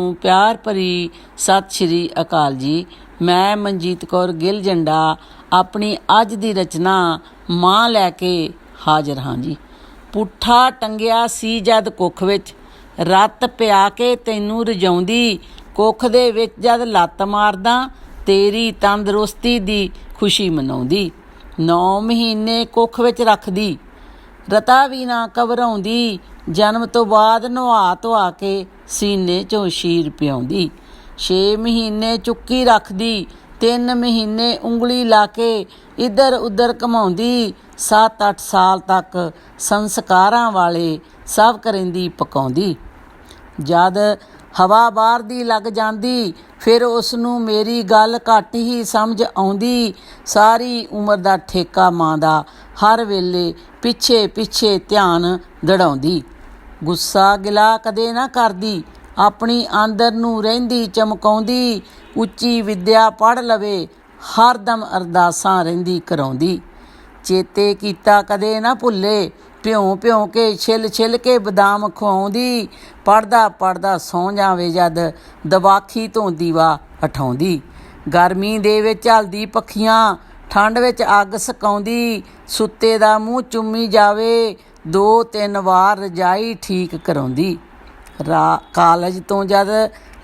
ਨੂੰ ਪਿਆਰ ਭਰੀ ਸਤਿ ਸ਼੍ਰੀ ਅਕਾਲ ਜੀ। ਮੈਂ ਮਨਜੀਤ ਕੌਰ ਗਿੱਲ ਜੰਡਾ ਆਪਣੀ ਅੱਜ ਦੀ ਰਚਨਾ ਮਾਂ ਲੈ ਕੇ ਹਾਜ਼ਰ ਹਾਂ ਜੀ। ਪੁੱਠਾ ਟੰਗਿਆ ਸੀ ਜਦ ਕੁੱਖ ਵਿੱਚ, ਰੱਤ ਪਿਆ ਕੇ ਤੈਨੂੰ ਰਜਾਉਂਦੀ, ਕੁੱਖ ਦੇ ਵਿੱਚ ਜਦ ਲੱਤ ਮਾਰਦਾ, ਤੇਰੀ ਤੰਦਰੁਸਤੀ ਦੀ ਖੁਸ਼ੀ ਮਨਾਉਂਦੀ। 9 ਮਹੀਨੇ ਕੁੱਖ ਵਿੱਚ ਰੱਖਦੀ ਰਤਾ ਵੀ ਨਾ ਘਬਰਾਉਂਦੀ ਜਨਮ ਤੋਂ ਬਾਅਦ ਨਵਾ ਧਵਾ ਕੇ ਸੀਨੇ ਚੋਂ ਸ਼ੀਰ ਪਿਆਉਂਦੀ। 6 ਮਹੀਨੇ ਚੁੱਕੀ ਰੱਖਦੀ 3 ਮਹੀਨੇ ਉਂਗਲੀ ਲਾ ਕੇ ਇੱਧਰ ਉੱਧਰ ਘਮਾਉਂਦੀ 7-8 ਸਾਲ ਤੱਕ ਸੰਸਕਾਰਾਂ ਵਾਲੇ ਸਭ ਕਰਿੰਦੀ ਪਕਾਉਂਦੀ। ਜਦ ਹਵਾ ਬਾਹਰ ਦੀ ਲੱਗ ਜਾਂਦੀ, ਫਿਰ ਉਸ ਨੂੰ ਮੇਰੀ ਗੱਲ ਘੱਟ ਹੀ ਸਮਝ ਆਉਂਦੀ। ਸਾਰੀ ਉਮਰ ਦਾ ਠੇਕਾ ਮਾਂ ਦਾ ਹਰ ਵੇਲੇ ਪਿੱਛੇ ਪਿੱਛੇ ਧਿਆਨ ਦੜਾਉਂਦੀ। ਗੁੱਸਾ ਗਿਲਾ ਕਦੇ ਨਾ ਕਰਦੀ। ਆਪਣੀ ਆਂਦਰ ਨੂੰ ਰਹਿੰਦੀ ਚਮਕਾਉਂਦੀ। ਉੱਚੀ ਵਿਦਿਆ ਪੜ੍ਹ ਲਵੇ ਹਰਦਮ ਅਰਦਾਸਾਂ ਰਹਿੰਦੀ ਕਰਾਉਂਦੀ। ਚੇਤੇ ਕੀਤਾ ਕਦੇ ਨਾ ਭੁੱਲੇ, ਭਿਉਂ ਭਿਉਂ ਕੇ ਛਿਲ ਛਿਲ ਕੇ ਬਦਾਮ ਖਵਾਉਂਦੀ। ਪੜਦਾ ਪੜਦਾ ਸੌਂ ਜਾਵੇ ਜਦ ਦਵਾਖੀ ਤੋਂ ਦੀਵਾ ਉਠਾਉਂਦੀ ਗਰਮੀ ਦੇ ਵਿੱਚ ਹਲਦੀ ਪੱਖੀਆਂ ਠੰਡ ਵਿੱਚ ਅੱਗ ਸਕਾਉਂਦੀ, ਸੁੱਤੇ ਦਾ ਮੂੰਹ ਚੁੰਮੀ ਜਾਵੇ, ਦੋ ਤਿੰਨ ਵਾਰ ਰਜਾਈ ਠੀਕ ਕਰਾਉਂਦੀ। ਰਾ, ਕਾਲਜ ਤੋਂ ਜਦ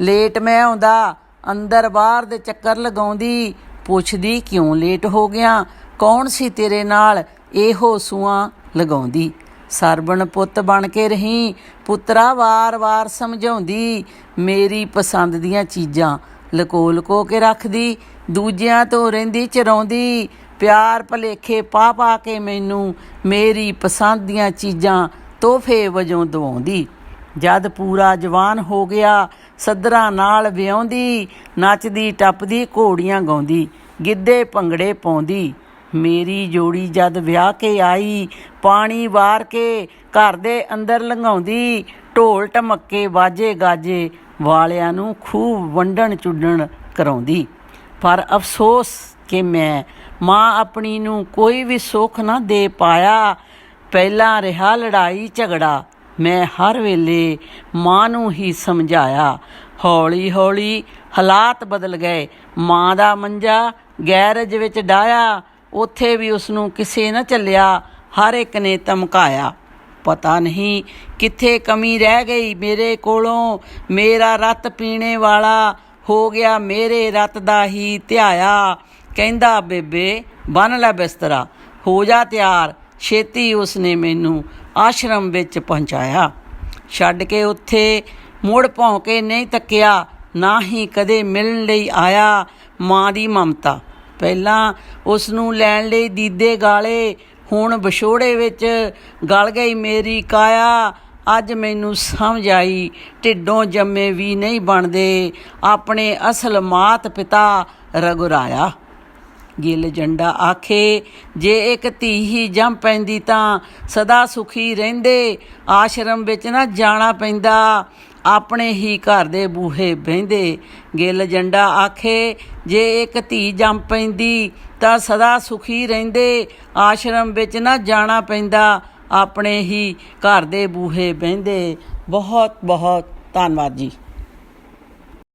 ਲੇਟ ਮੈਂ ਆਉਂਦਾ, ਅੰਦਰ ਬਾਹਰ ਦੇ ਚੱਕਰ ਲਗਾਉਂਦੀ, ਪੁੱਛਦੀ ਕਿਉਂ ਲੇਟ ਹੋ ਗਿਆ, ਕੌਣ ਸੀ ਤੇਰੇ ਨਾਲ, ਇਹੋ ਸੂਆਂ ਲਗਾਉਂਦੀ। ਸਰਬਣ ਪੁੱਤ ਬਣ ਕੇ ਰਹੀ, ਪੁੱਤਰਾ ਵਾਰ-ਵਾਰ ਸਮਝਾਉਂਦੀ, ਮੇਰੀ ਪਸੰਦ ਦੀਆਂ ਚੀਜ਼ਾਂ ਲਕੋ ਲਕੋ ਕੇ ਰੱਖਦੀ ਦੂਜਿਆਂ ਤੋਂ ਰਹਿੰਦੀ, ਚਰਾਉਂਦੀ, ਪਿਆਰ ਭਲੇਖੇ ਪਾ ਪਾ ਕੇ ਮੈਨੂੰ ਮੇਰੀ ਪਸੰਦ ਦੀਆਂ ਚੀਜ਼ਾਂ ਤੋਹਫੇ ਵਜੋਂ ਦਵਾਉਂਦੀ। ਜਦ ਪੂਰਾ ਜਵਾਨ ਹੋ ਗਿਆ, ਸੱਦਰਾਂ ਨਾਲ ਵਿਆਉਂਦੀ ਨੱਚਦੀ, ਟੱਪਦੀ, ਘੋੜੀਆਂ ਗਾਉਂਦੀ, ਗਿੱਧੇ ਭੰਗੜੇ ਪਾਉਂਦੀ। ਮੇਰੀ ਜੋੜੀ ਜਦ ਵਿਆਹ ਕੇ ਆਈ, ਪਾਣੀ ਵਾਰ ਕੇ ਘਰ ਦੇ ਅੰਦਰ ਲੰਘਾਉਂਦੀ, ਢੋਲ ਟਮੱਕੇ ਬਾਜੇ ਗਾਜੇ ਵਾਲਿਆਂ ਨੂੰ ਖੂਬ ਵੰਡਣ ਚੁੱਡਣ ਕਰਾਉਂਦੀ। ਪਰ ਅਫਸੋਸ ਕਿ ਮੈਂ ਮਾਂ ਆਪਣੀ ਨੂੰ ਕੋਈ ਵੀ ਸੁੱਖ ਨਾ ਦੇ ਪਾਇਆ। ਪਹਿਲਾਂ ਰਿਹਾ ਲੜਾਈ ਝਗੜਾ, ਮੈਂ ਹਰ ਵੇਲੇ ਮਾਂ ਨੂੰ ਹੀ ਸਮਝਾਇਆ। ਹੌਲੀ ਹੌਲੀ ਹਾਲਾਤ ਬਦਲ ਗਏ। ਮਾਂ ਦਾ ਮੰਜਾ ਗੈਰਜ ਵਿੱਚ ਡਾਇਆ ਉੱਥੇ ਵੀ ਉਸ ਨੂੰ ਕਿਸੇ ਨਾ ਚੱਲਿਆ। ਹਰ ਇੱਕ ਨੇ ਧਮਕਾਇਆ, ਪਤਾ ਨਹੀਂ ਕਿੱਥੇ ਕਮੀ ਰਹਿ ਗਈ ਮੇਰੇ ਕੋਲੋਂ। ਮੇਰਾ ਰਤ ਪੀਣੇ ਵਾਲਾ ਹੋ ਗਿਆ ਮੇਰੇ ਰਤ ਦਾ ਹੀ ਧਿਆਇਆ। ਕਹਿੰਦਾ, ਬੇਬੇ, ਬੰਨ ਲੈ ਬਿਸਤਰਾ। ਹੋ ਜਾ ਤਿਆਰ। ਛੇਤੀ ਉਸਨੇ ਮੈਨੂੰ ਆਸ਼ਰਮ ਵਿੱਚ ਪਹੁੰਚਾਇਆ। ਛੱਡ ਕੇ ਉੱਥੇ ਮੁੜ ਭੌਂਕੇ ਨਹੀਂ ਤੱਕਿਆ, ਨਾ ਹੀ ਕਦੇ ਮਿਲਣ ਲਈ ਆਇਆ ਮਾਂ ਦੀ ਮਮਤਾ। ਪਹਿਲਾਂ ਉਸ ਨੂੰ ਲੈਣ ਲਈ ਦੀਦੇ ਗਾਲੇ, ਹੁਣ ਵਿਛੋੜੇ ਵਿੱਚ ਗਲ ਗਈ ਮੇਰੀ ਕਾਇਆ। ਅੱਜ ਮੈਨੂੰ ਸਮਝ ਆਈ, ਢਿੱਡੋਂ ਜੰਮੇ ਵੀ ਨਹੀਂ ਬਣਦੇ। ਆਪਣੇ ਅਸਲ ਮਾਤ ਪਿਤਾ ਰਗੁਰਾਇਆ। ਗਿੱਲ ਜੰਡਾ ਆਖੇ, ਜੇ ਇੱਕ ਧੀ ਹੀ ਜੰਮ ਪੈਂਦੀ ਤਾਂ ਸਦਾ ਸੁਖੀ ਰਹਿੰਦੇ। ਆਸ਼ਰਮ ਵਿੱਚ ਨਾ ਜਾਣਾ ਪੈਂਦਾ, ਆਪਣੇ ਹੀ ਘਰ ਦੇ ਬੂਹੇ ਬਹਿੰਦੇ। ਗਿੱਲ ਜੰਡਾ ਆਖੇ, ਜੇ ਇੱਕ ਧੀ ਜੰਮ ਪੈਂਦੀ ਤਾਂ ਸਦਾ ਸੁਖੀ ਰਹਿੰਦੇ। ਆਸ਼ਰਮ ਵਿੱਚ ਨਾ ਜਾਣਾ ਪੈਂਦਾ ਆਪਣੇ ਹੀ ਘਰ ਦੇ ਬੂਹੇ ਬਹਿੰਦੇ। ਬਹੁਤ ਬਹੁਤ ਧੰਨਵਾਦ ਜੀ।